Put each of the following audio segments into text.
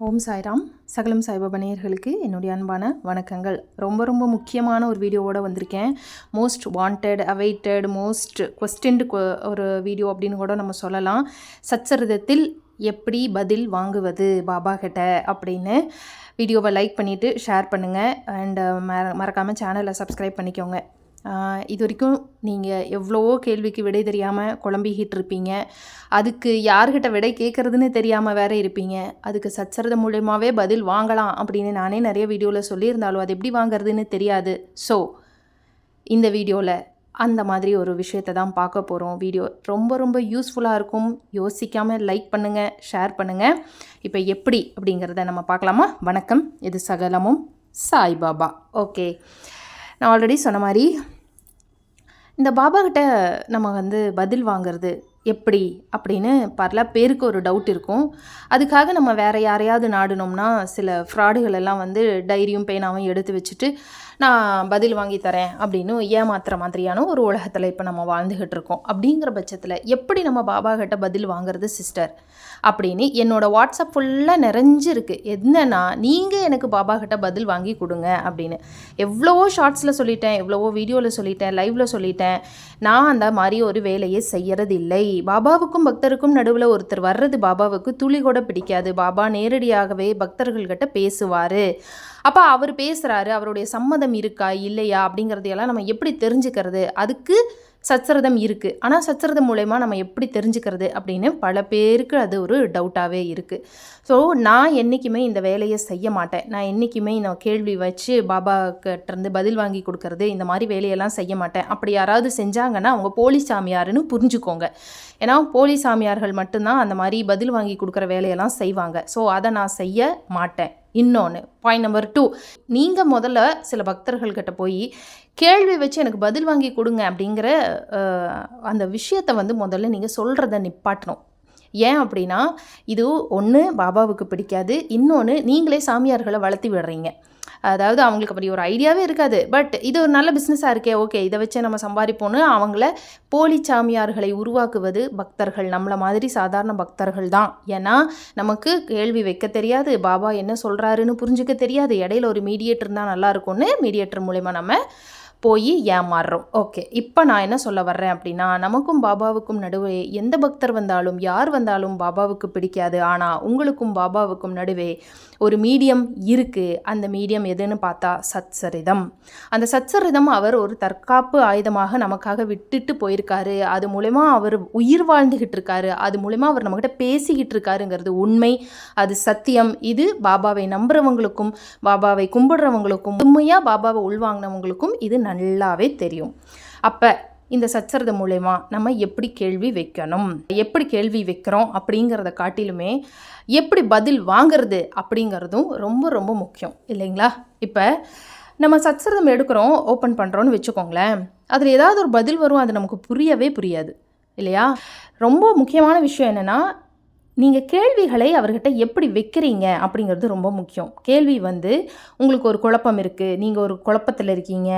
ஓம் சாய்ராம். சகலம் சாய்பாபா நேயர்களுக்கு என்னுடைய அன்பான வணக்கங்கள். ரொம்ப ரொம்ப முக்கியமான ஒரு வீடியோவோட வந்திருக்கேன். Most wanted awaited most questioned ஒரு வீடியோ அப்படின்னு கூட நம்ம சொல்லலாம். சச்சரிதத்தில் எப்படி பதில் வாங்குவது பாபா கிட்ட அப்படின்னு வீடியோவை லைக் பண்ணிவிட்டு ஷேர் பண்ணுங்கள் அண்ட் மற மறக்காமல் சேனலை சப்ஸ்கிரைப் பண்ணிக்கோங்க. இது வரைக்கும் நீங்கள் எவ்வளவோ கேள்விக்கு விடை தெரியாமல் குழம்பிக்கிட்டு இருப்பீங்க அதுக்கு யார்கிட்ட விடை கேட்குறதுன்னு தெரியாமல் வேற இருப்பீங்க. அதுக்கு சச்சரத மூலயமாவே பதில் வாங்கலாம் அப்படின்னு நானே நிறைய வீடியோவில் சொல்லியிருந்தாலும் அது எப்படி வாங்குறதுன்னு தெரியாது. ஸோ இந்த வீடியோவில் அந்த மாதிரி ஒரு விஷயத்தை தான் பார்க்க போகிறோம் வீடியோ ரொம்ப ரொம்ப யூஸ்ஃபுல்லாக இருக்கும். யோசிக்காமல் லைக் பண்ணுங்கள் ஷேர் பண்ணுங்கள் இப்போ எப்படி அப்படிங்கிறத நம்ம பார்க்கலாமா? வணக்கம். இது சகலமும் சாய்பாபா. ஓகே நான் ஆல்ரெடி சொன்ன மாதிரி இந்த பாபா கிட்ட நம்ம வந்து பதில் வாங்குறது எப்படி அப்படின்னு பல பேருக்கு ஒரு டவுட் இருக்கும். அதுக்காக நம்ம வேறு யாரையாவது நாடினோம்னா சில ஃப்ராடுகள் எல்லாம் வந்து டைரியும் பேனாவும் எடுத்து வச்சுட்டு நான் பதில் வாங்கி தரேன் அப்படின்னு ஏமாத்துற மாதிரியான ஒரு உலகத்தில் இப்போ நம்ம வாழ்ந்துக்கிட்டு இருக்கோம். அப்படிங்கிற பட்சத்தில் எப்படி நம்ம பாபா கிட்ட பதில் வாங்குறது சிஸ்டர்? அப்படின்னு என்னோட வாட்ஸ்அப் ஃபுல்லாக நிறைஞ்சிருக்கு. என்னன்னா நீங்கள் எனக்கு பாபா கிட்ட பதில் வாங்கி கொடுங்க அப்படின்னு. எவ்வளவோ ஷார்ட்ஸில் சொல்லிட்டேன் எவ்வளவோ வீடியோவில் சொல்லிட்டேன் லைவில் சொல்லிட்டேன். நான் அந்த மாதிரி ஒரு வேலையை செய்யறது இல்லை பாபாவுக்கும் பக்தருக்கும் நடுவில் ஒருத்தர் வர்றது பாபாவுக்கு துளி கூட பிடிக்காது. பாபா நேரடியாகவே பக்தர்கள்கிட்ட பேசுவார். அப்போ அவர் பேசுகிறாரு அவருடைய சம்மதம் இருக்கா இல்லையா அப்படிங்கிறதையெல்லாம் நம்ம எப்படி தெரிஞ்சுக்கிறது? அதுக்கு சச்சரதம் இருக்குது ஆனால் சச்சரதம் மூலயமா நம்ம எப்படி தெரிஞ்சுக்கிறது அப்படின்னு பல பேருக்கு அது ஒரு டவுட்டாகவே இருக்குது ஸோ நான் என்றைக்குமே இந்த வேலையை செய்ய மாட்டேன். நான் என்றைக்குமே இந்த கேள்வி வச்சு பாபா கிட்டேருந்து பதில் வாங்கி கொடுக்கறது இந்த மாதிரி வேலையெல்லாம் செய்ய மாட்டேன். அப்படி யாராவது செஞ்சாங்கன்னா அவங்க போலி சாமியாருன்னு புரிஞ்சுக்கோங்க. ஏன்னா போலி சாமியார்கள் மட்டும்தான் அந்த மாதிரி பதில் வாங்கி கொடுக்குற வேலையெல்லாம் செய்வாங்க. ஸோ அதை நான் செய்ய மாட்டேன். இன்னொன்று பாயிண்ட் நம்பர் டூ நீங்கள் முதல்ல சில பக்தர்கள்கிட்ட போய் கேள்வி வச்சு எனக்கு பதில் வாங்கி கொடுங்க அப்படிங்கிற அந்த விஷயத்தை வந்து முதல்ல நீங்கள் சொல்கிறத நிப்பாட்டணும். ஏன் அப்படின்னா இது ஒன்று பாபாவுக்கு பிடிக்காது இன்னொன்று நீங்களே சாமியார்களை வளர்த்தி விடுறீங்க. அதாவது அவங்களுக்கு அப்படி ஒரு ஐடியாவே இருக்காது. பட் இது ஒரு நல்ல பிஸ்னஸாக இருக்கே ஓகே இதை வச்சே நம்ம சம்பாதிப்போன்னு அவங்கள போலி சாமியார்களை உருவாக்குவது பக்தர்கள் நம்மளை மாதிரி சாதாரண பக்தர்கள் தான். ஏன்னா நமக்கு கேள்வி வைக்க தெரியாது பாபா என்ன சொல்கிறாருன்னு புரிஞ்சுக்க தெரியாது. இடையில ஒரு மீடியேட்டர் இருந்தால் நல்லா இருக்கும்னு மீடியேட்டர் மூலயமா நம்ம போய் ஏமாறுறோம். ஓகே இப்போ நான் என்ன சொல்ல வர்றேன் அப்படின்னா நமக்கும் பாபாவுக்கும் நடுவே எந்த பக்தர் வந்தாலும் யார் வந்தாலும் பாபாவுக்கு பிடிக்காது. ஆனால் உங்களுக்கும் பாபாவுக்கும் நடுவே ஒரு மீடியம் இருக்குது அந்த மீடியம் எதுன்னு பார்த்தா சத்சரிதம். அந்த சத்சரிதம் அவர் ஒரு தற்காப்பு ஆயுதமாக நமக்காக விட்டுட்டு போயிருக்காரு. அது மூலயமா அவர் உயிர் வாழ்ந்துகிட்டு இருக்காரு. அது மூலயமா அவர் நம்மகிட்ட பேசிக்கிட்டு இருக்காருங்கிறது உண்மை. அது சத்தியம். இது பாபாவை நம்புறவங்களுக்கும் பாபாவை கும்பிடுறவங்களுக்கும் உண்மையாக பாபாவை உள்வாங்கினவங்களுக்கும் இது நல்லாவே தெரியும். அப்போ இந்த சச்சரது மூலயமா நம்ம எப்படி கேள்வி வைக்கணும்? எப்படி கேள்வி வைக்கிறோம் அப்படிங்கிறத காட்டிலுமே எப்படி பதில் வாங்குறது அப்படிங்கிறதும் ரொம்ப ரொம்ப முக்கியம். இல்லைங்களா? இப்போ நம்ம சச்சரதம் எடுக்கிறோம் ஓப்பன் பண்ணுறோன்னு வச்சுக்கோங்களேன். அதில் ஏதாவது ஒரு பதில் வரும் அது நமக்கு புரியவே புரியாது. இல்லையா? ரொம்ப முக்கியமான விஷயம் என்னென்னா நீங்கள் கேள்விகளை அவர்கிட்ட எப்படி வைக்கிறீங்க அப்படிங்கிறது ரொம்ப முக்கியம். கேள்வி வந்து உங்களுக்கு ஒரு குழப்பம் இருக்குது நீங்கள் ஒரு குழப்பத்தில் இருக்கீங்க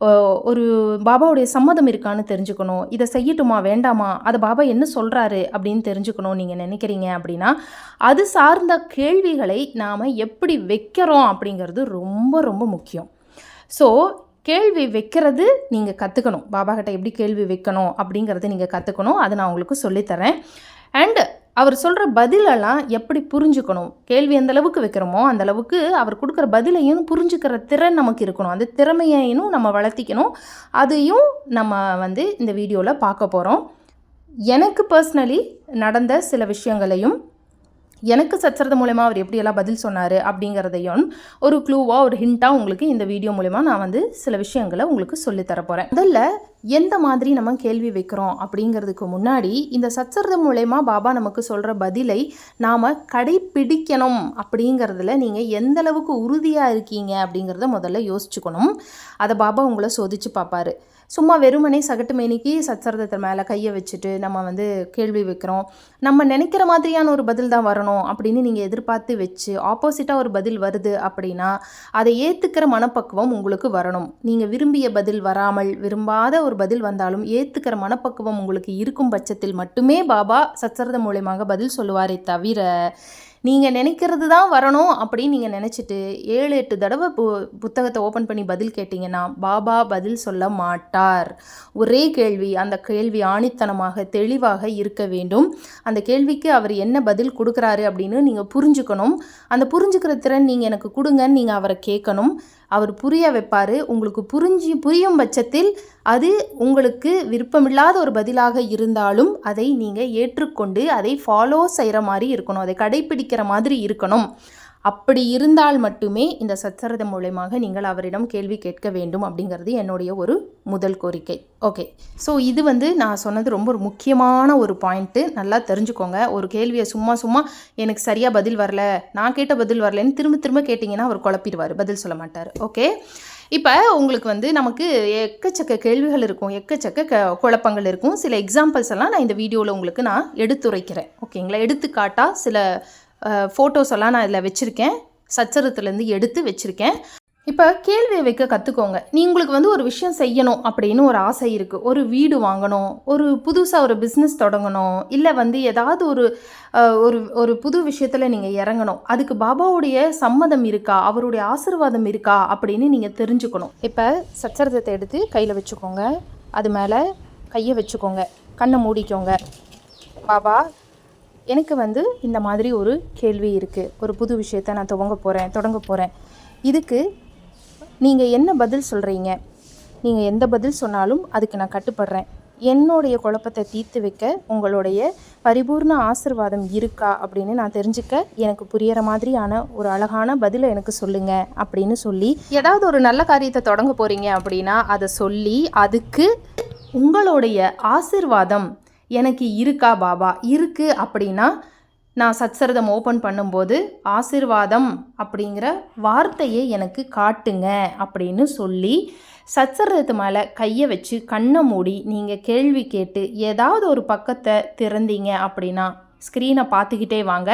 ஓ- ஒரு பாபாவுடைய சம்மதம் இருக்கான்னு தெரிஞ்சுக்கணும் இதை செய்யட்டுமா வேண்டாமா அதை பாபா என்ன சொல்கிறாரு அப்படின்னு தெரிஞ்சுக்கணும் நீங்கள் நினைக்கிறீங்க அப்படின்னா அது சார்ந்த கேள்விகளை நாம் எப்படி வைக்கிறோம் அப்படிங்கிறது ரொம்ப ரொம்ப முக்கியம். ஸோ கேள்வி வைக்கிறது நீங்கள் கற்றுக்கணும் பாபா கிட்ட எப்படி கேள்வி வைக்கணும் அப்படிங்கிறத நீங்கள் கற்றுக்கணும் அதை நான் உங்களுக்கு சொல்லித்தரேன். அண்டு அவர் சொல்கிற பதிலெல்லாம் எப்படி புரிஞ்சுக்கணும்? கேள்வி எந்த அளவுக்கு வைக்கிறோமோ அந்த அளவுக்கு அவர் கொடுக்குற பதிலையும் புரிஞ்சுக்கிற திறன் நமக்கு இருக்கணும். அந்த திறமையையும் நம்ம வளர்த்திக்கணும். அதையும் நம்ம வந்து இந்த வீடியோவில் பார்க்க போகிறோம் எனக்கு பர்சனலி நடந்த சில விஷயங்களையும் எனக்கு சச்சரது மூலயமா அவர் எப்படியெல்லாம் பதில் சொன்னார் அப்படிங்கிறதையும் ஒரு க்ளூவாக ஒரு ஹிண்ட்டாக உங்களுக்கு இந்த வீடியோ மூலயமா நான் வந்து சில விஷயங்களை உங்களுக்கு சொல்லித்தர போகிறேன் முதல்ல எந்த மாதிரி நம்ம கேள்வி வைக்கிறோம் அப்படிங்கிறதுக்கு முன்னாடி இந்த சச்சரதம் மூலயமா பாபா நமக்கு சொல்கிற பதிலை நாம் கடைப்பிடிக்கணும் அப்படிங்கிறதுல நீங்கள் எந்த அளவுக்கு உறுதியாக இருக்கீங்க அப்படிங்கிறத முதல்ல யோசிச்சுக்கணும். அதை பாபா உங்களை சோதிச்சு பார்ப்பாரு. சும்மா வெறுமனே சகட்டு மேனிக்கு சச்சரதத்தை மேலே கையை வச்சுட்டு நம்ம வந்து கேள்வி வைக்கிறோம். நம்ம நினைக்கிற மாதிரியான ஒரு பதில் தான் வரணும் அப்படின்னு நீங்கள் எதிர்பார்த்து வச்சு ஆப்போசிட்டாக ஒரு பதில் வருது அப்படின்னா அதை ஏற்றுக்கிற மனப்பக்குவம் உங்களுக்கு வரணும். நீங்கள் விரும்பிய பதில் வராமல் விரும்பாத ஒரு பதில் வந்தாலும் ஏற்றுக்கிற மனப்பக்குவம் உங்களுக்கு இருக்கும் பட்சத்தில் மட்டுமே பாபா சச்சரத மூலியமாக பதில் சொல்லுவாரே தவிர நீங்கள் நினைக்கிறது தான் வரணும் அப்படின்னு நீங்கள் நினச்சிட்டு ஏழு எட்டு தடவை பு புத்தகத்தை ஓப்பன் பண்ணி பதில் கேட்டிங்கன்னா பாபா பதில் சொல்ல மாட்டார். ஒரே கேள்வி அந்த கேள்வி ஆணித்தனமாக தெளிவாக இருக்க வேண்டும். அந்த கேள்விக்கு அவர் என்ன பதில் கொடுக்குறாரு அப்படின்னு நீங்கள் புரிஞ்சுக்கணும். அந்த புரிஞ்சுக்கிற திறன் நீங்கள் எனக்கு கொடுங்கன்னு நீங்கள் அவரை கேட்கணும். அவர் புரிய வைப்பார். உங்களுக்கு புரிஞ்சு புரியும் பட்சத்தில் அது உங்களுக்கு விருப்பமில்லாத ஒரு பதிலாக இருந்தாலும் அதை நீங்கள் ஏற்றுக்கொண்டு அதை ஃபாலோ செய்கிற மாதிரி இருக்கணும். அதை கடைப்பிடிக்கிற மாதிரி இருக்கணும். அப்படி இருந்தால் மட்டுமே இந்த சச்சரதம் மூலயமாக நீங்கள் அவரிடம் கேள்வி கேட்க வேண்டும் அப்படிங்கிறது என்னுடைய ஒரு முதல் கோரிக்கை. ஓகே ஸோ இது வந்து நான் சொன்னது ரொம்ப ஒரு முக்கியமான ஒரு பாயிண்ட்டு நல்லா தெரிஞ்சுக்கோங்க. ஒரு கேள்வியை சும்மா சும்மா எனக்கு சரியாக பதில் வரல நான் கேட்ட பதில் வரலன்னு திரும்ப திரும்ப கேட்டிங்கன்னா அவர் குழப்பிடுவார். பதில் சொல்ல மாட்டார். ஓகே இப்போ உங்களுக்கு வந்து நமக்கு எக்கச்சக்க கேள்விகள் இருக்கும் எக்கச்சக்க க குழப்பங்கள் இருக்கும். சில எக்ஸாம்பிள்ஸ் எல்லாம் நான் இந்த வீடியோவில் உங்களுக்கு நான் எடுத்துரைக்கிறேன். ஓகேங்களா எடுத்துக்காட்டாக சில ஃபோட்டோஸ் எல்லாம் நான் இதில் வச்சுருக்கேன். சச்சரத்துலேருந்து எடுத்து வச்சுருக்கேன். இப்போ கேள்வியை வைக்க கற்றுக்கோங்க நீ உங்களுக்கு வந்து ஒரு விஷயம் செய்யணும் அப்படின்னு ஒரு ஆசை இருக்குது ஒரு வீடு வாங்கணும் ஒரு புதுசாக ஒரு பிஸ்னஸ் தொடங்கணும் இல்லை வந்து ஏதாவது ஒரு ஒரு ஒரு புது விஷயத்தில் நீங்கள் இறங்கணும். அதுக்கு பாபாவுடைய சம்மதம் இருக்கா? அவருடைய ஆசீர்வாதம் இருக்கா? அப்படின்னு நீங்கள் தெரிஞ்சுக்கணும். இப்போ சச்சரதத்தை எடுத்து கையில் வச்சுக்கோங்க. அது மேலே கையை வச்சுக்கோங்க. கண்ணை மூடிக்கோங்க. பாபா எனக்கு வந்து இந்த மாதிரி ஒரு கேள்வி இருக்குது ஒரு புது விஷயத்தை நான் துவங்க போகிறேன் தொடங்க போகிறேன் இதுக்கு நீங்கள் என்ன பதில் சொல்கிறீங்க நீங்கள் எந்த பதில் சொன்னாலும் அதுக்கு நான் கட்டுப்படுறேன். என்னுடைய குழப்பத்தை தீர்த்து வைக்க உங்களுடைய பரிபூர்ண ஆசிர்வாதம் இருக்கா அப்படின்னு நான் தெரிஞ்சுக்க எனக்கு புரியற மாதிரியான ஒரு அழகான பதிலை எனக்கு சொல்லுங்க அப்படின்னு சொல்லி ஏதாவது ஒரு நல்ல காரியத்தை தொடங்க போகிறீங்க அப்படின்னா அதை சொல்லி அதுக்கு உங்களுடைய ஆசிர்வாதம் எனக்கு இருக்கா பாபா? இருக்கு அப்படின்னா நான் சத்சரதம் ஓப்பன் பண்ணும்போது ஆசிர்வாதம் அப்படிங்கிற வார்த்தையை எனக்கு காட்டுங்க அப்படின்னு சொல்லி சச்சரதத்து மேலே கையை வச்சு கண்ணை மூடி நீங்கள் கேள்வி கேட்டு ஏதாவது ஒரு பக்கத்தை திறந்தீங்க அப்படின்னா ஸ்க்ரீனை பார்த்துக்கிட்டே வாங்க.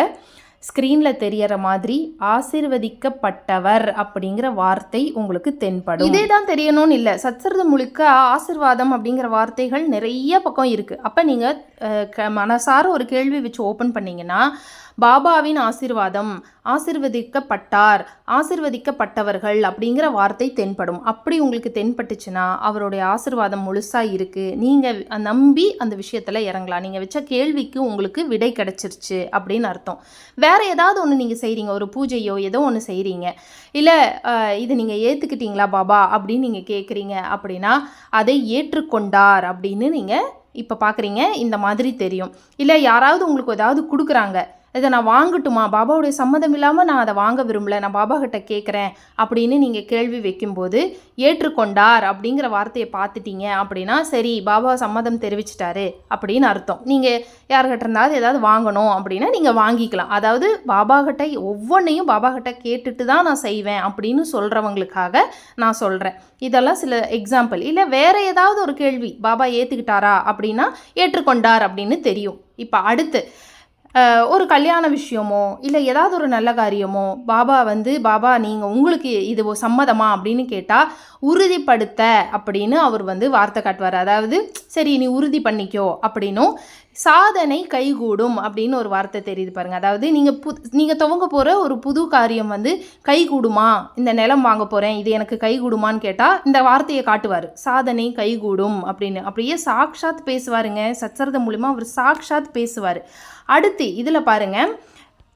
ஸ்க்ரீனில் தெரியற மாதிரி ஆசிர்வதிக்கப்பட்டவர் அப்படிங்கிற வார்த்தை உங்களுக்கு தென்படும். இதே தான் தெரியணும்னு இல்லை. சத்சரதம் முழுக்க ஆசிர்வாதம் அப்படிங்கிற வார்த்தைகள் நிறைய பக்கம் இருக்குது அப்போ நீங்கள் மனசார ஒரு கேள்வி வச்சு ஓப்பன் பண்ணீங்கன்னா பாபாவின் ஆசிர்வாதம். ஆசிர்வதிக்கப்பட்டார். ஆசிர்வதிக்கப்பட்டவர்கள் அப்படிங்கிற வார்த்தை தென்படும். அப்படி உங்களுக்கு தென்பட்டுச்சுன்னா அவருடைய ஆசிர்வாதம் முழுசாக இருக்குது நீங்கள் நம்பி அந்த விஷயத்தில் இறங்கலாம். நீங்கள் வச்ச கேள்விக்கு உங்களுக்கு விடை கிடைச்சிருச்சு அப்படின்னு அர்த்தம். வேறு ஏதாவது ஒன்று நீங்கள் செய்கிறீங்க ஒரு பூஜையோ ஏதோ ஒன்று செய்கிறீங்க இல்லை இது நீங்கள் ஏற்றுக்கிட்டீங்களா பாபா அப்படின்னு நீங்கள் கேட்குறீங்க அப்படின்னா அதை ஏற்றுக்கொண்டார் அப்படின்னு நீங்கள் இப்போ பார்க்குறீங்க இந்த மாதிரி தெரியும். இல்லை யாராவது உங்களுக்கு ஏதாவது கொடுக்குறாங்க. இதை நான் வாங்கட்டுமா? பாபாவுடைய சம்மதம் இல்லாமல் நான் அதை வாங்க விரும்பல. நான் பாபா கிட்ட கேட்குறேன் அப்படின்னு நீங்கள் கேள்வி வைக்கும்போது ஏற்றுக்கொண்டார் அப்படிங்கிற வார்த்தையை பார்த்துட்டீங்க அப்படின்னா சரி பாபா சம்மதம் தெரிவிச்சிட்டாரு அப்படின்னு அர்த்தம். நீங்கள் யார்கிட்ட இருந்தாவது ஏதாவது வாங்கணும் அப்படின்னா நீங்கள் வாங்கிக்கலாம். அதாவது பாபா கிட்ட ஒவ்வொன்றையும் பாபா கிட்ட கேட்டுட்டு தான் நான் செய்வேன் அப்படின்னு சொல்கிறவங்களுக்காக நான் சொல்கிறேன் இதெல்லாம் சில எக்ஸாம்பிள் இல்லை வேற ஏதாவது ஒரு கேள்வி பாபா ஏற்றுக்கிட்டாரா அப்படின்னா ஏற்றுக்கொண்டார் அப்படின்னு தெரியும். இப்போ அடுத்து ஒரு கல்யாண விஷயமோ இல்லை ஏதாவது ஒரு நல்ல காரியமோ பாபா வந்து பாபா நீங்கள் உங்களுக்கு இது சம்மதமா? அப்படின்னு கேட்டால் உறுதிப்படுத்த அப்படின்னு அவர் வந்து வார்த்தை காட்டுவார். அதாவது சரி நீ உறுதி பண்ணிக்கோ அப்படின்னும். சாதனை கைகூடும் அப்படின்னு ஒரு வார்த்தை தெரியுது பாருங்க. அதாவது நீங்கள் பு நீங்கள் துவங்க போகிற ஒரு புது காரியம் வந்து கைகூடுமா? இந்த நிலம் வாங்க போகிறேன் இது எனக்கு கைகூடுமான்னு கேட்டால் இந்த வார்த்தையை காட்டுவார். சாதனை கைகூடும் அப்படின்னு. அப்படியே சாக்ஷாத் பேசுவாருங்க. சச்சரதம் மூலிமா அவர் சாக்ஷாத் பேசுவார். அடுத்து இதில் பாருங்கள்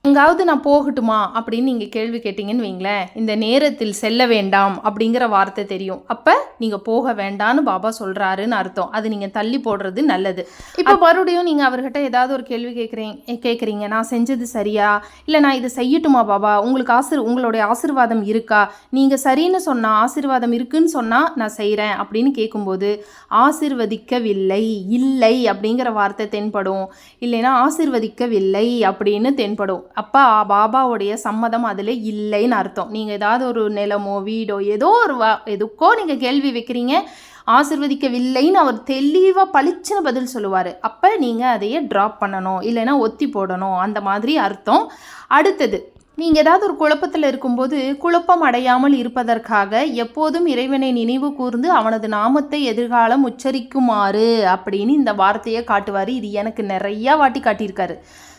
எங்காவது நான் போகட்டுமா அப்படின்னு நீங்கள் கேள்வி கேட்டிங்கன்னு வைங்களேன். இந்த நேரத்தில் செல்ல வேண்டாம் அப்படிங்கிற வார்த்தை தெரியும். அப்போ நீங்கள் போக வேண்டாம்னு பாபா சொல்கிறாருன்னு அர்த்தம். அது நீங்கள் தள்ளி போடுறது நல்லது. இப்போ மறுபடியும் நீங்கள் அவர்கிட்ட ஏதாவது ஒரு கேள்வி கேட்குறீங்க கேட்குறீங்க நான் செஞ்சது சரியா? இல்லை நான் இதை செய்யட்டுமா பாபா? உங்களுக்கு ஆசிர் உங்களுடைய ஆசிர்வாதம் இருக்கா? நீங்கள் சரின்னு சொன்னால் ஆசிர்வாதம் இருக்குன்னு சொன்னால் நான் செய்கிறேன் அப்படின்னு கேட்கும்போது ஆசிர்வதிக்கவில்லை இல்லை அப்படிங்கிற வார்த்தை தென்படும். இல்லைன்னா ஆசிர்வதிக்கவில்லை அப்படின்னு தென்படும். அப்போ பாபாவுடைய சம்மதம் அதில் இல்லைன்னு அர்த்தம். நீங்கள் ஏதாவது ஒரு நிலமோ வீடோ ஏதோ ஒரு வா எதுக்கோ நீங்கள் கேள்வி வைக்கிறீங்க ஆசிர்வதிக்கவில்லைன்னு அவர் தெளிவாக பளிச்சுன்னு பதில் சொல்லுவார். அப்போ நீங்கள் அதையே ட்ராப் பண்ணணும் இல்லைன்னா ஒத்தி போடணும் அந்த மாதிரி அர்த்தம். அடுத்தது நீங்கள் ஏதாவது ஒரு குழப்பத்தில் இருக்கும்போது குழப்பம் அடையாமல் இருப்பதற்காக எப்போதும் இறைவனை நினைவு கூர்ந்து அவனது நாமத்தை எதிர்காலம் உச்சரிக்குமாறு அப்படின்னு இந்த வார்த்தையை காட்டுவார். இது எனக்கு நிறையா வாட்டி காட்டியிருக்காரு.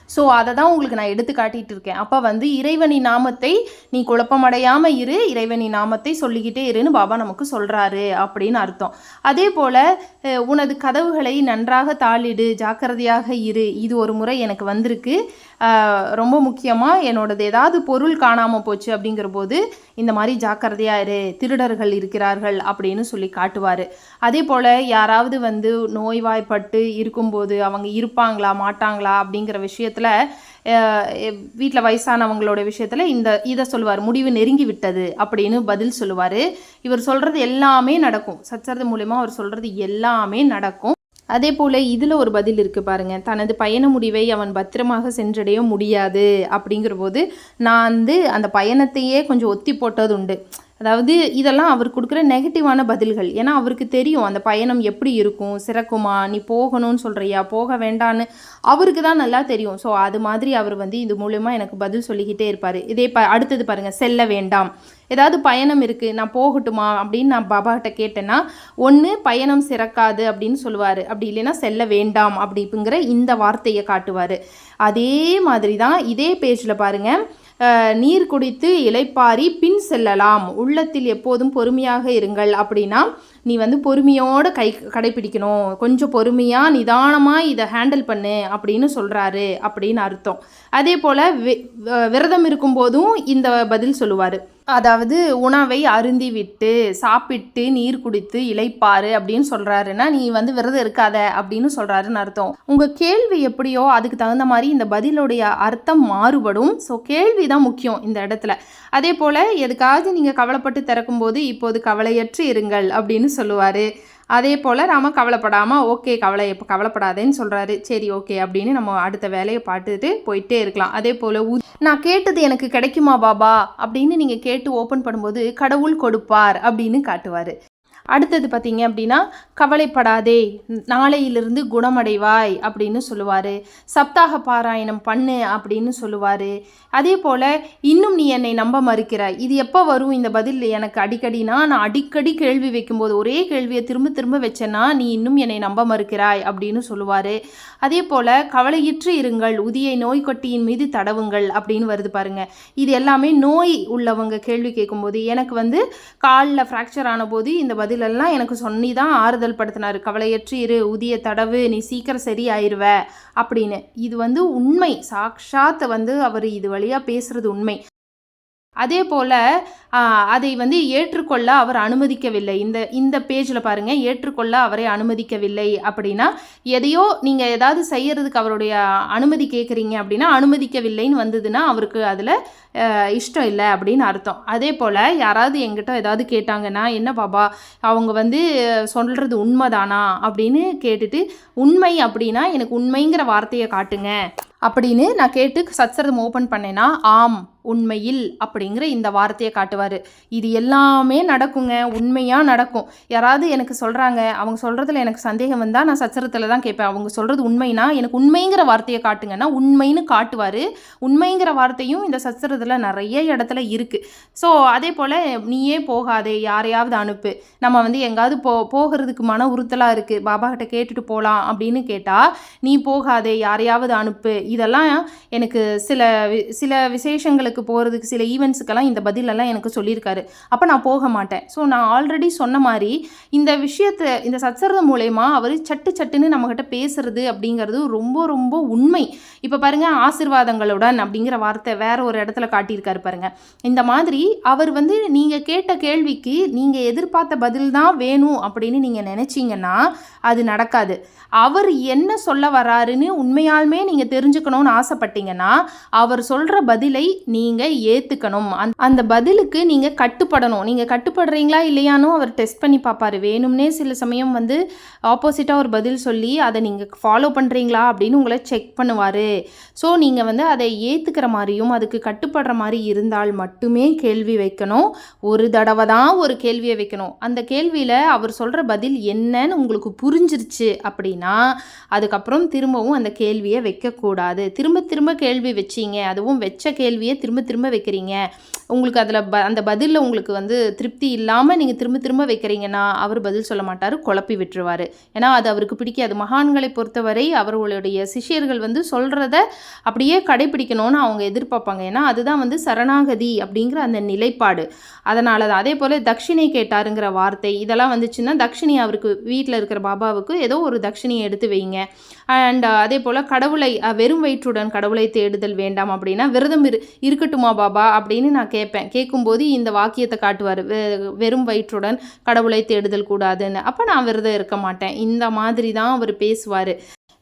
ஸோ அதை தான் உங்களுக்கு நான் எடுத்து காட்டிகிட்டு இருக்கேன் அப்போ வந்து இறைவனி நாமத்தை நீ குழப்பமடையாமல் இரு இறைவனி நாமத்தை சொல்லிக்கிட்டே இருன்னு பாபா நமக்கு சொல்கிறாரு அப்படின்னு அர்த்தம். அதே போல் உனது கதவுகளை நன்றாக தாளிடு ஜாக்கிரதையாக இரு. இது ஒரு முறை எனக்கு வந்திருக்கு. ரொம்ப முக்கியமாக என்னோடது ஏதாவது பொருள் காணாமல் போச்சு அப்படிங்கிற போது இந்த மாதிரி ஜாக்கிரதையாக இரு திருடர்கள் இருக்கிறார்கள் அப்படின்னு சொல்லி காட்டுவார். அதே போல் யாராவது வந்து நோய்வாய்ப்பட்டு இருக்கும்போது அவங்க இருப்பாங்களா மாட்டாங்களா அப்படிங்கிற விஷயத்தில் வீட்டில் வயசானவங்களோட விஷயத்தில் இந்த இதை சொல்லுவார் முடிவு நெருங்கி விட்டது அப்படின்னு பதில் சொல்லுவார். இவர் சொல்கிறது எல்லாமே நடக்கும். சச்சரது மூலயமா அவர் சொல்கிறது எல்லாமே நடக்கும். அதே போல் இதில் ஒரு பதில் இருக்குது பாருங்கள் தனது பயண முடிவை அவன் பத்திரமாக சென்றடைய முடியாது அப்படிங்கிற போது நான் வந்து அந்த பயணத்தையே கொஞ்சம் ஒத்தி போட்டது உண்டு அதாவது இதெல்லாம் அவர் கொடுக்குற நெகட்டிவான பதில்கள். ஏன்னா அவருக்கு தெரியும் அந்த பயணம் எப்படி இருக்கும் சிறக்குமா நீ போகணும்னு சொல்கிறியா போக வேண்டான்னு அவருக்கு தான் நல்லா தெரியும். ஸோ அது மாதிரி அவர் வந்து இது மூலயமா எனக்கு பதில் சொல்லிக்கிட்டே இருப்பார். இதே ப அடுத்தது பாருங்கள் செல்ல வேண்டாம். ஏதாவது பயணம் இருக்குது நான் போகட்டுமா அப்படின்னு நான் பாபாட்ட கேட்டேன்னா ஒன்று பயணம் சிறக்காது அப்படின்னு சொல்லுவார். அப்படி இல்லைன்னா செல்ல வேண்டாம் அப்படிங்கிற இந்த வார்த்தையை காட்டுவார். அதே மாதிரி தான் இதே பேஜில் பாருங்கள் நீர் குடித்து இளைப்பாறி பின் செல்லலாம். உள்ளத்தில் எப்போதும் பொறுமையாக இருங்கள் அப்படின்னா நீ வந்து பொறுமையோடு கை கடைப்பிடிக்கணும் கொஞ்சம் பொறுமையாக நிதானமாக இதை ஹேண்டில் பண்ணு அப்படின்னு சொல்கிறாரு அப்படின்னு அர்த்தம். அதே போல் விரதம் இருக்கும்போதும் இந்த பதில் சொல்லுவார். அதாவது உணவை அருந்தி விட்டு சாப்பிட்டு நீர் குடித்து இழைப்பாரு அப்படின்னு சொல்கிறாருன்னா நீ வந்து விரதம் இருக்காத அப்படின்னு சொல்கிறாருன்னு அர்த்தம். உங்கள் கேள்வி எப்படியோ அதுக்கு தகுந்த மாதிரி இந்த பதிலுடைய அர்த்தம் மாறுபடும். ஸோ கேள்வி தான் முக்கியம் இந்த இடத்துல. அதே போல் எதுக்காவது நீங்கள் கவலைப்பட்டு திறக்கும்போது இப்போது கவலையற்று இருங்கள் அப்படின்னு சொல்லுவார். அதே போல் ராம கவலைப்படாமல் ஓகே கவலை இப்போ கவலைப்படாதேன்னு சொல்கிறாரு சரி ஓகே அப்படின்னு நம்ம அடுத்த வேலையை பார்த்துட்டு போயிட்டே இருக்கலாம். அதே போல் நான் கேட்டது எனக்கு கிடைக்குமா பாபா? அப்படின்னு நீங்கள் கேட்டு ஓப்பன் பண்ணும்போது கடவுள் கொடுப்பார் அப்படின்னு காட்டுவார். அடுத்தது பார்த்தீங்க அப்படின்னா கவலைப்படாதே நாளையிலிருந்து குணமடைவாய் அப்படின்னு சொல்லுவார். சப்தாக பாராயணம் பண்ணு அப்படின்னு சொல்லுவார். அதே போல் இன்னும் நீ என்னை நம்ப மறுக்கிறாய். இது எப்போ வரும்? இந்த பதில் எனக்கு அடிக்கடினா நான் அடிக்கடி கேள்வி வைக்கும்போது ஒரே கேள்வியை திரும்ப திரும்ப வச்சேன்னா நீ இன்னும் என்னை நம்ப மறுக்கிறாய் அப்படின்னு சொல்லுவார். அதே போல் கவலையிற்று இருங்கள் உதியை நோய் கொட்டியின் மீது தடவுங்கள் அப்படின்னு வருது பாருங்க. இது எல்லாமே நோய் உள்ளவங்க கேள்வி கேட்கும்போது எனக்கு வந்து காலில் ஃப்ராக்சர் ஆன போது இந்த பதில் பதிலெல்லாம் எனக்கு சொன்னி தான் ஆறுதல் படுத்தினார். கவலையற்று இரு உதிய தடவு நீ சீக்கிரம் சரியாயிருவ அப்படின்னு. இது வந்து உண்மை. சாக்ஷாத் வந்து அவர் இது வழியாக பேசுறது உண்மை. அதே போல் அதை வந்து ஏற்றுக்கொள்ள அவர் அனுமதிக்கவில்லை. இந்த இந்த பேஜில் பாருங்கள் ஏற்றுக்கொள்ள அவரை அனுமதிக்கவில்லை அப்படின்னா எதையோ நீங்கள் ஏதாவது செய்யறதுக்கு அவருடைய அனுமதி கேட்குறீங்க அப்படின்னா அனுமதிக்கவில்லைன்னு வந்ததுன்னா அவருக்கு அதில் இஷ்டம் இல்லை அப்படின்னு அர்த்தம். அதே போல் யாராவது எங்கிட்ட ஏதாவது கேட்டாங்கன்னா என்ன பாபா அவங்க வந்து சொல்கிறது உண்மைதானா அப்படின்னு கேட்டுட்டு உண்மை அப்படின்னா எனக்கு உண்மைங்கிற வார்த்தையை காட்டுங்க. அப்படின்னு நான் கேட்டு சத்சரதம் ஓப்பன் பண்ணேன்னா ஆம் உண்மையில் அப்படிங்கிற இந்த வார்த்தையை காட்டுவார். இது எல்லாமே நடக்குங்க உண்மையாக நடக்கும். யாராவது எனக்கு சொல்கிறாங்க அவங்க சொல்கிறதுல எனக்கு சந்தேகம் வந்தால் நான் சச்சரத்தில் தான் கேட்பேன். அவங்க சொல்கிறது உண்மைனா எனக்கு உண்மைங்கிற வார்த்தையை காட்டுங்கன்னா உண்மைன்னு காட்டுவார். உண்மைங்கிற வார்த்தையும் இந்த சச்சரத்தில் நிறைய இடத்துல இருக்குது ஸோ அதே போல் நீயே போகாதே யாரையாவது அனுப்பு. நம்ம வந்து எங்காவது போ போகிறதுக்கு மன உறுத்தலாக இருக்குது பாபா கிட்ட கேட்டுட்டு போகலாம் அப்படின்னு கேட்டால் நீ போகாதே யாரையாவது அனுப்பு. இதெல்லாம் எனக்கு சில சில விசேஷங்களுக்கு போகிறதுக்கு சில ஈவெண்ட்ஸுக்கெல்லாம் இந்த பதிலெல்லாம் எனக்கு சொல்லியிருக்காரு. அப்போ நான் போக மாட்டேன். ஸோ நான் ஆல்ரெடி சொன்ன மாதிரி இந்த விஷயத்தை இந்த சத்சரதம் மூலயமா அவர் சட்டு சட்டுன்னு நம்மக்கிட்ட பேசுறது அப்படிங்கிறது ரொம்ப ரொம்ப உண்மை. இப்போ பாருங்கள் ஆசிர்வாதங்களுடன் அப்படிங்கிற வார்த்தை வேற ஒரு இடத்துல காட்டியிருக்காரு பாருங்கள் இந்த மாதிரி அவர் வந்து நீங்கள் கேட்ட கேள்விக்கு நீங்கள் எதிர்பார்த்த பதில் தான் வேணும் அப்படின்னு நீங்கள் நினச்சிங்கன்னா அது நடக்காது. அவர் என்ன சொல்ல வராருன்னு உண்மையாலுமே நீங்கள் தெரிஞ்சுக்கணும்னு ஆசைப்பட்டீங்கன்னா அவர் சொல்கிற பதிலை நீங்கள் ஏற்றுக்கணும் அந் அந்த பதிலுக்கு நீங்கள் கட்டுப்படணும். நீங்கள் கட்டுப்படுறீங்களா இல்லையானோ அவர் டெஸ்ட் பண்ணி பார்ப்பார் வேணும்னே சில சமயம் வந்து ஆப்போசிட்டாக ஒரு பதில் சொல்லி அதை நீங்கள் ஃபாலோ பண்ணுறீங்களா அப்படின்னு உங்களை செக் பண்ணுவார். ஸோ நீங்கள் வந்து அதை ஏற்றுக்கிற மாதிரியும் அதுக்கு கட்டுப்படுற மாதிரி இருந்தால் மட்டுமே கேள்வி வைக்கணும். ஒரு தடவை தான் ஒரு கேள்வியை வைக்கணும். அந்த கேள்வியில் அவர் சொல்கிற பதில் என்னன்னு உங்களுக்கு புரிஞ்சிருச்சு அப்படின்னா அதுக்கப்புறம் திரும்பவும் அந்த கேள்வியை வைக்கக்கூடாது. கூடாது திரும்ப திரும்ப கேள்வி வச்சீங்க அதுவும் வச்ச கேள்வியை திரும்ப திரும்ப வைக்கிறீங்க. உங்களுக்கு அதில் ப அந்த பதிலில் உங்களுக்கு வந்து திருப்தி இல்லாமல் நீங்கள் திரும்ப திரும்ப வைக்கிறீங்கன்னா அவர் பதில் சொல்ல மாட்டார் குழப்பி விட்டுருவார். ஏன்னா அது அவருக்கு பிடிக்காது. மகான்களை பொறுத்தவரை அவர்களுடைய சிஷ்யர்கள் வந்து சொல்கிறத அப்படியே கடைபிடிக்கணும்னு அவங்க எதிர்பார்ப்பாங்க. ஏன்னா அதுதான் வந்து சரணாகதி அப்படிங்கிற அந்த நிலைப்பாடு. அதனால தான். அதே போல் தட்சிணை கேட்டாருங்கிற வார்த்தை இதெல்லாம் வந்துச்சுன்னா தட்சிணி அவருக்கு வீட்டில் இருக்கிற பாபாவுக்கு ஏதோ ஒரு தட்சிணியை எடுத்து வைங்க. அண்ட் அதே போல் கடவுளை வெறும் வயிற்றுடன் கடவுளை தேடுதல் வேண்டாம் அப்படின்னா விரதம் இரு இருக்கட்டுமா பாபா? அப்படின்னு நான் கேட்பேன். கேட்கும்போது இந்த வாக்கியத்தை காட்டுவார். வெறும் வயிற்றுடன் கடவுளை தேடுதல் கூடாதுன்னு. அப்போ நான் விரதம் இருக்க மாட்டேன். இந்த மாதிரி தான் அவர் பேசுவார்.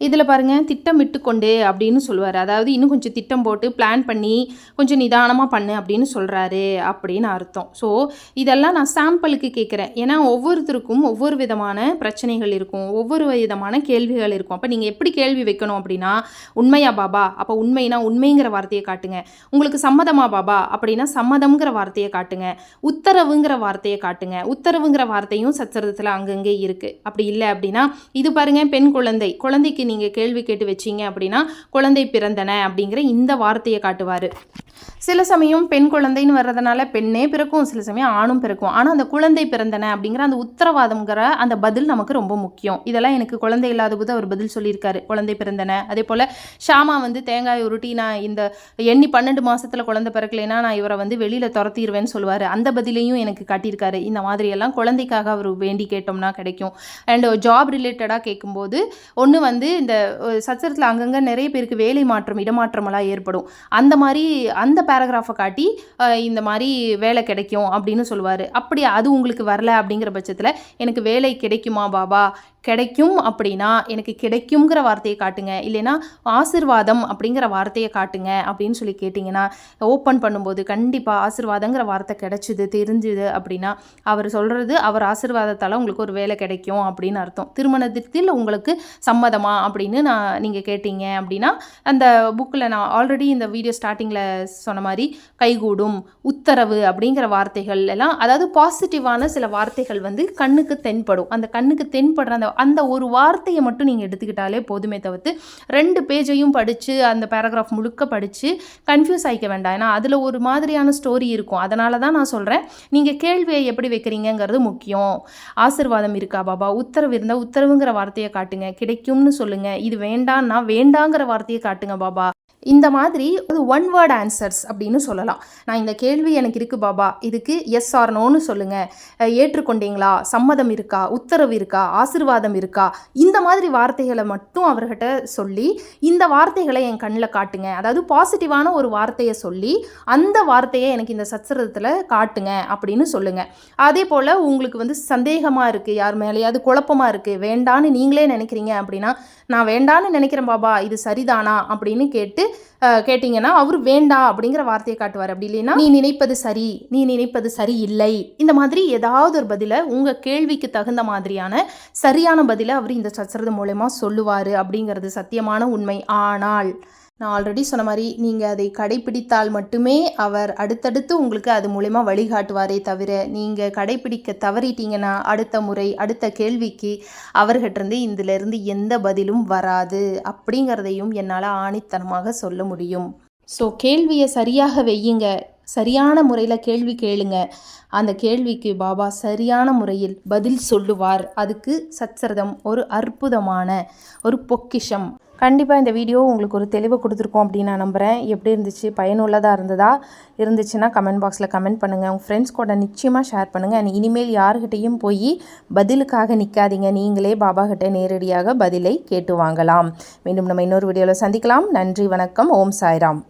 இதில் பாருங்கள் திட்டமிட்டு கொண்டு அப்படின்னு சொல்லுவார் அதாவது இன்னும் கொஞ்சம் திட்டம் போட்டு பிளான் பண்ணி கொஞ்சம் நிதானமாக பண்ணு அப்படின்னு சொல்கிறாரு அப்படின்னு அர்த்தம். ஸோ இதெல்லாம் நான் சாம்பிளுக்கு கேட்குறேன். ஏன்னா ஒவ்வொருத்தருக்கும் ஒவ்வொரு விதமான பிரச்சனைகள் இருக்கும். ஒவ்வொரு விதமான கேள்விகள் இருக்கும். அப்போ நீங்கள் எப்படி கேள்வி வைக்கணும் அப்படின்னா உண்மையா பாபா? அப்போ உண்மைனா உண்மைங்கிற வார்த்தையை காட்டுங்க. உங்களுக்கு சம்மதமா பாபா? அப்படின்னா சம்மதம்ங்கிற வார்த்தையை காட்டுங்க. உத்தரவுங்கிற வார்த்தையை காட்டுங்க. உத்தரவுங்கிற வார்த்தையும் சச்சரத்தில் அங்கங்கே இருக்குது அப்படி இல்லை அப்படின்னா இது பாருங்கள் பெண் குழந்தை. குழந்தைக்கு நீங்கள் கேள்வி கேட்டு வச்சீங்க அப்படின்னா குழந்தை பிறந்தன அப்படிங்கிற இந்த வார்த்தையை காட்டுவார். சில சமயம் பெண் குழந்தைன்னு வர்றதுனால பெண்ணே பிறக்கும் சில சமயம் ஆணும் பிறக்கும். ஆனால் அந்த குழந்தை பிறந்தன அப்படிங்கிற அந்த உத்தரவாதம்ங்கிற அந்த பதில் நமக்கு ரொம்ப முக்கியம். இதெல்லாம் எனக்கு குழந்தை இல்லாத போது அவர் பதில் சொல்லியிருக்காரு. குழந்தை பிறந்தன. அதே போல் ஷாமா வந்து தேங்காய் உருட்டி நான் இந்த எண்ணி பன்னெண்டு மாதத்தில் குழந்தை பிறக்கலைன்னா நான் இவரை வந்து வெளியில் துரத்திடுவேன்னு சொல்லுவார். அந்த பதிலையும் எனக்கு காட்டியிருக்காரு. இந்த மாதிரியெல்லாம் குழந்தைக்காக அவர் வேண்டி கேட்டோம்னா கிடைக்கும். அண்ட் ஜாப் ரிலேட்டடாக கேட்கும்போது ஒன்று வந்து இந்த சச்சரத்தில் அங்கங்கே நிறைய பேருக்கு வேலை மாற்றம் இடமாற்றமெல்லாம் ஏற்படும். அந்த மாதிரி அந்த பேராகிராஃபை காட்டி இந்த மாதிரி வேலை கிடைக்கும் அப்படின்னு சொல்லுவார். அப்படி அது உங்களுக்கு வரல அப்படிங்கிற பட்சத்தில் எனக்கு வேலை கிடைக்குமா பாபா? கிடைக்கும் அப்படின்னா எனக்கு கிடைக்குங்கிற வார்த்தையை காட்டுங்க. இல்லைன்னா ஆசிர்வாதம் அப்படிங்கிற வார்த்தையை காட்டுங்க அப்படின்னு சொல்லி கேட்டிங்கன்னா ஓப்பன் பண்ணும்போது கண்டிப்பாக ஆசிர்வாதங்கிற வார்த்தை கிடைச்சிது தெரிஞ்சுது அப்படின்னா அவர் சொல்கிறது அவர் ஆசிர்வாதத்தால் உங்களுக்கு ஒரு வேலை கிடைக்கும் அப்படின்னு அர்த்தம். திருமணத்தில் உங்களுக்கு சம்மதமா அப்படின்னு நான் நீங்கள் கேட்டீங்க அப்படின்னா அந்த புக்கில் நான் ஆல்ரெடி இந்த வீடியோ ஸ்டார்டிங்கில் சொன்ன மாதிரி கைகூடும் உத்தரவு அப்படிங்கிற வார்த்தைகள் எல்லாம் அதாவது பாசிட்டிவான சில வார்த்தைகள் வந்து கண்ணுக்கு தென்படும். அந்த கண்ணுக்கு தென்படுற அந்த அந்த ஒரு வார்த்தையை மட்டும் நீங்கள் எடுத்துக்கிட்டாலே போதுமே தவிர்த்து ரெண்டு பேஜையும் படித்து அந்த பேராகிராஃப் முழுக்க படித்து கன்ஃபியூஸ் ஆகிக்க வேண்டாம். ஏன்னா அதில் ஒரு மாதிரியான ஸ்டோரி இருக்கும். அதனால தான் நான் சொல்கிறேன் நீங்கள் கேள்வியை எப்படி வைக்கிறீங்கங்கிறது முக்கியம். ஆசிர்வாதம் இருக்கா பாபா? உத்தரவு இருந்தால் உத்தரவுங்கிற வார்த்தையை காட்டுங்க. கிடைக்கும்னு சொல்லுங்கள் இது வேண்டான்னா வேண்டாங்கிற வார்த்தையை காட்டுங்க பாபா. இந்த மாதிரி ஒரு ஒன் வேர்ட் ஆன்சர்ஸ் அப்படின்னு சொல்லலாம். நான் இந்த கேள்வி எனக்கு இருக்குது பாபா. இதுக்கு எஸ் ஆர் நோன்னு சொல்லுங்கள் ஏற்றுக்கொண்டீங்களா? சம்மதம் இருக்கா? உத்தரவு இருக்கா? ஆசிர்வாதம் இருக்கா? இந்த மாதிரி வார்த்தைகளை மட்டும் அவர்கிட்ட சொல்லி இந்த வார்த்தைகளை என் கண்ணில் காட்டுங்க. அதாவது பாசிட்டிவான ஒரு வார்த்தையை சொல்லி அந்த வார்த்தையை எனக்கு இந்த சச்சரத்தில் காட்டுங்க அப்படின்னு சொல்லுங்கள் அதே போல் உங்களுக்கு வந்து சந்தேகமாக இருக்குது யார் மேலேயாவது குழப்பமாக இருக்குது வேண்டான்னு நீங்களே நினைக்கிறீங்க அப்படின்னா நான் வேண்டான்னு நினைக்கிறேன் பாபா இது சரிதானா அப்படின்னு கேட்டு கேட்டிங்கன்னா அவர் வேண்டாம் அப்படிங்கிற வார்த்தையை காட்டுவார். அப்படி இல்லைன்னா நீ நினைப்பது சரி நீ நினைப்பது சரி இல்லை இந்த மாதிரி ஏதாவது ஒரு பதிலை உங்கள் கேள்விக்கு தகுந்த மாதிரியான சரியான பதிலை அவர் இந்த சச்சரது மூலயமா சொல்லுவார் அப்படிங்கிறது சத்தியமான உண்மை. ஆனால் நான் ஆல்ரெடி சொன்ன மாதிரி நீங்கள் அதை கடைப்பிடித்தால் மட்டுமே அவர் அடுத்தடுத்து உங்களுக்கு அது மூலயமா வழிகாட்டுவாரே தவிர நீங்கள் கடைப்பிடிக்க தவறிட்டீங்கன்னா அடுத்த முறை அடுத்த கேள்விக்கு அவர்கிட்டருந்து இதிலிருந்து எந்த பதிலும் வராது அப்படிங்கிறதையும் என்னால் ஆணித்தனமாக சொல்ல முடியும். ஸோ கேள்வியை சரியாக வையுங்க. சரியான முறையில் கேள்வி கேளுங்க. அந்த கேள்விக்கு பாபா சரியான முறையில் பதில் சொல்லுவார். அதுக்கு சச்சரதம் ஒரு அற்புதமான ஒரு பொக்கிஷம். கண்டிப்பாக இந்த வீடியோ உங்களுக்கு ஒரு தெளிவு கொடுத்துருக்கோம் அப்படின்னு நான் நம்புகிறேன் எப்படி இருந்துச்சு? பயனுள்ளதாக இருந்ததா? இருந்துச்சுன்னா கமெண்ட் பாக்ஸில் கமெண்ட் பண்ணுங்கள் உங்கள் ஃப்ரெண்ட்ஸ் கூட நிச்சயமாக ஷேர் பண்ணுங்கள் அண்ட் இனிமேல் யார்கிட்டையும் போய் பதிலுக்காக நிற்காதீங்க நீங்களே பாபா கிட்டே நேரடியாக பதிலை கேட்டு வாங்கலாம். மீண்டும் நம்ம இன்னொரு வீடியோவில் சந்திக்கலாம். நன்றி வணக்கம். ஓம் சாய்ராம்.